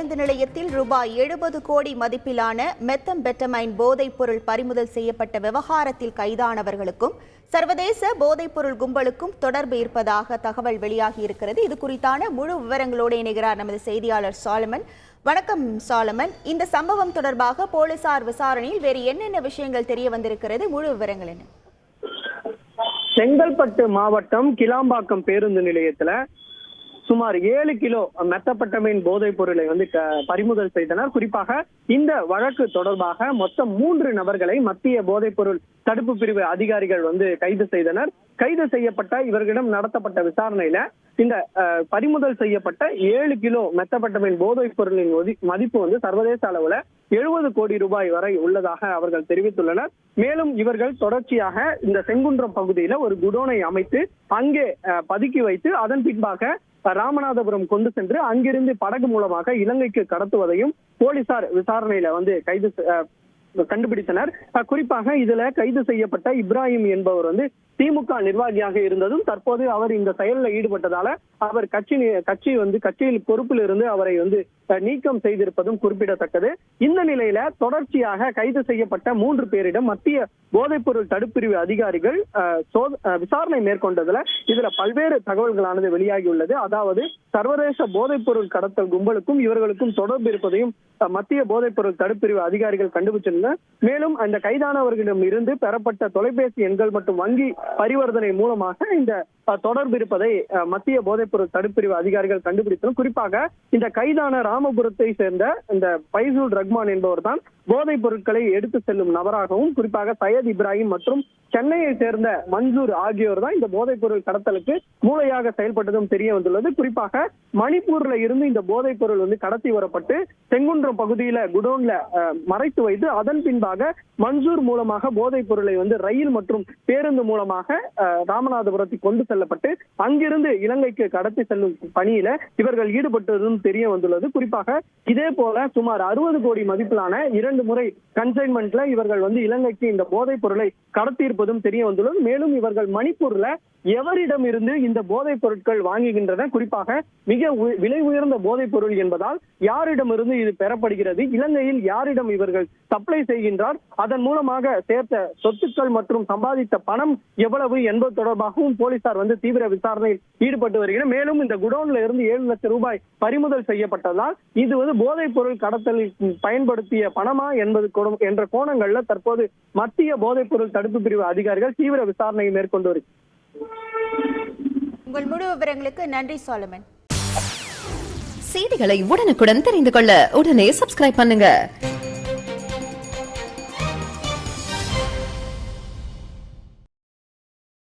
பேருந்து நிலையத்தில் ரூபாய் எழுபது கோடி மதிப்பிலான மெத்தம்பெட்டமைன் போதைப் பொருள் பறிமுதல் செய்யப்பட்ட விவகாரத்தில் கைதானவர்களுக்கும் சர்வதேச போதைப்பொருள் கும்பலுக்கும் தொடர்பு இருப்பதாக தகவல் வெளியாகியிருக்கிறது இது குறித்தான முழு விவரங்களோடு இணைகிறார் நமது செய்தியாளர் சாலமன். வணக்கம் சாலமன். இந்த சம்பவம் தொடர்பாக போலீசார் விசாரணையில் வேறு என்னென்ன விஷயங்கள் தெரிய வந்திருக்கிறது? முழு விவரங்கள் என்ன? செங்கல்பட்டு மாவட்டம் கிளாம்பாக்கம் பேருந்து நிலையத்துல சுமார் ஏழு கிலோ மெத்தப்பட்டமைன் போதைப் பொருளை வந்து பறிமுதல் செய்தனர். குறிப்பாக இந்த வழக்கு தொடர்பாக மொத்தம் மூன்று நபர்களை மத்திய போதைப் பொருள் தடுப்பு பிரிவு அதிகாரிகள் வந்து கைது செய்தனர். கைது செய்யப்பட்ட இவர்களிடம் நடத்தப்பட்ட விசாரணையில இந்த பறிமுதல் செய்யப்பட்ட ஏழு கிலோ மெத்தப்பட்டமின் போதைப் பொருளின் மதிப்பு வந்து சர்வதேச அளவுல எழுபது கோடி ரூபாய் வரை உள்ளதாக அவர்கள் தெரிவித்துள்ளனர். மேலும் இவர்கள் தொடர்ச்சியாக இந்த செங்குன்றம் பகுதியில ஒரு குடோனை அமைத்து அங்கே பதுக்கி வைத்து அதன் பின்பாக ராமநாதபுரம் கொண்டு சென்று அங்கிருந்து படகு மூலமாக இலங்கைக்கு கடத்துவதையும் போலீசார் விசாரணையில வந்து கைது அஹ், கண்டுபிடித்தனர். குறிப்பாக இதுல கைது செய்யப்பட்ட இப்ராஹிம் என்பவர் வந்து திமுக நிர்வாகியாக இருந்ததும் தற்போது அவர் இந்த செயலில் ஈடுபட்டதால அவர் கட்சி கட்சி வந்து கட்சியில் பொறுப்பில் இருந்து அவரை வந்து நீக்கம் செய்திருப்பதும் குறிப்பிடத்தக்கது. இந்த நிலையில தொடர்ச்சியாக கைது செய்யப்பட்ட மூன்று பேரிடம் மத்திய போதைப்பொருள் தடுப்பிரிவு அதிகாரிகள் விசாரணை மேற்கொண்டதுல இதுல பல்வேறு தகவல்களானது வெளியாகியுள்ளது. அதாவது சர்வதேச போதைப்பொருள் கடத்தல் கும்பலுக்கும் இவர்களுக்கும் தொடர்பு இருப்பதையும் அஹ், மத்திய போதைப்பொருள் தடுப்பிரிவு அதிகாரிகள் கண்டுபிடிச்சிருந்தனர். மேலும் அந்த கைதானவர்களிடம் இருந்து பெறப்பட்ட தொலைபேசி எண்கள் மற்றும் வங்கி பரிவர்த்தனை மூலமாக இந்த தொடர்பு இருப்பதை மத்திய போதைப்பொருள் தடுப்பிரிவு அதிகாரிகள் கண்டுபிடித்தனர் குறிப்பாக இந்த கைதான ராமபுரத்தை சேர்ந்த இந்த பைசூல் ரஹ்மான் என்பவர் தான் போதைப் பொருட்களை எடுத்து செல்லும் நபராகவும் குறிப்பாக சையத் இப்ராஹிம் மற்றும் சென்னையை சேர்ந்த மன்சூர் ஆகியோர் தான் இந்த போதைப் பொருள் கடத்தலுக்கு மூளையாக செயல்பட்டதும் தெரிய வந்துள்ளது. குறிப்பாக மணிப்பூர்ல இருந்து இந்த போதைப் பொருள் வந்து கடத்தி வரப்பட்டு செங்குன்றம் பகுதியில குடோன்ல மறைத்து வைத்து அதன் பின்பாக மன்சூர் மூலமாக போதைப் பொருளை வந்து ரயில் மற்றும் பேருந்து மூலமாக மூலமாக ராமநாதபுரத்தை கொண்டு செல்லப்பட்டு அங்கிருந்து இலங்கைக்கு கடத்தி செல்லும் பணியில இவர்கள் ஈடுபட்டதும் தெரிய வந்துள்ளது. குறிப்பாக இதே போல சுமார் அறுபது கோடி மதிப்பிலான இரண்டு முறை கன்சைன்மெண்ட்ல இவர்கள் வந்து இலங்கைக்கு இந்த போதைப் பொருளை கடத்தியிருப்பதும் தெரிய வந்துள்ளது. மேலும் இவர்கள் மணிப்பூர்ல எவரிடம் இருந்து இந்த போதைப் பொருட்கள் வாங்குகின்றன? குறிப்பாக மிக விலை உயர்ந்த போதைப் பொருள் என்பதால் யாரிடமிருந்து இது பெறப்படுகிறது? இலங்கையில் யாரிடம் இவர்கள் சப்ளை செய்கின்றார்? அதன் மூலமாக சேர்த்த சொத்துக்கள் மற்றும் சம்பாதித்த பணம் எவ்வளவு என்பது தொடர்பாகவும் போலீசார் வந்து தீவிர விசாரணையில் ஈடுபட்டு வருகின்றனர் மேலும் இந்த குடோன்ல இருந்து ஏழு லட்சம் ரூபாய் பறிமுதல் செய்யப்பட்டதால் இது வந்து போதைப் பொருள் கடத்தலில் பயன்படுத்திய பணமா என்பது என்ற கோணங்கள்ல தற்போது மத்திய போதைப் பொருள் தடுப்பு பிரிவு அதிகாரிகள் தீவிர விசாரணையை மேற்கொண்டு வருகிறார்கள். உங்கள் முழு விவரங்களுக்கு நன்றி சாலமன். செய்திகளை உடனுக்குடன் தெரிந்து கொள்ள உடனே சப்ஸ்கிரைப் பண்ணுங்க.